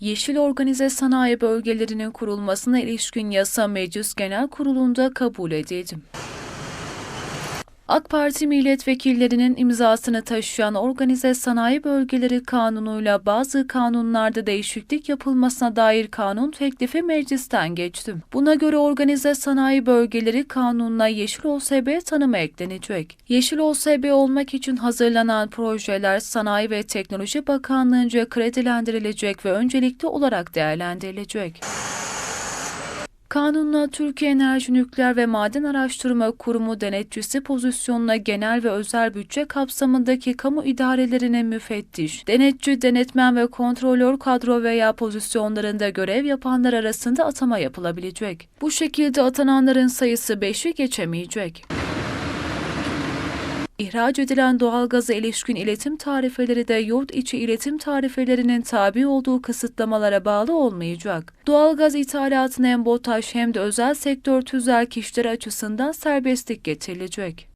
Yeşil Organize Sanayi Bölgelerinin kurulmasına ilişkin yasa Meclis Genel Kurulu'nda kabul edildi. AK Parti milletvekillerinin imzasını taşıyan Organize Sanayi Bölgeleri Kanunu'yla bazı kanunlarda değişiklik yapılmasına dair kanun teklifi meclisten geçti. Buna göre Organize Sanayi Bölgeleri Kanunu'na Yeşil OSB tanımı eklenecek. Yeşil OSB olmak için hazırlanan projeler Sanayi ve Teknoloji Bakanlığı'nca kredilendirilecek ve öncelikli olarak değerlendirilecek. Kanunla Türkiye Enerji Nükleer ve Maden Araştırma Kurumu denetçisi pozisyonuna genel ve özel bütçe kapsamındaki kamu idarelerine müfettiş, denetçi, denetmen ve kontrolör kadro veya pozisyonlarında görev yapanlar arasında atama yapılabilecek. Bu şekilde atananların sayısı 5'i geçemeyecek. İhraç edilen doğalgaza ilişkin iletim tarifeleri de yurt içi iletim tarifelerinin tabi olduğu kısıtlamalara bağlı olmayacak. Doğalgaz ithalatına hem BOTAŞ hem de özel sektör tüzel kişileri açısından serbestlik getirilecek.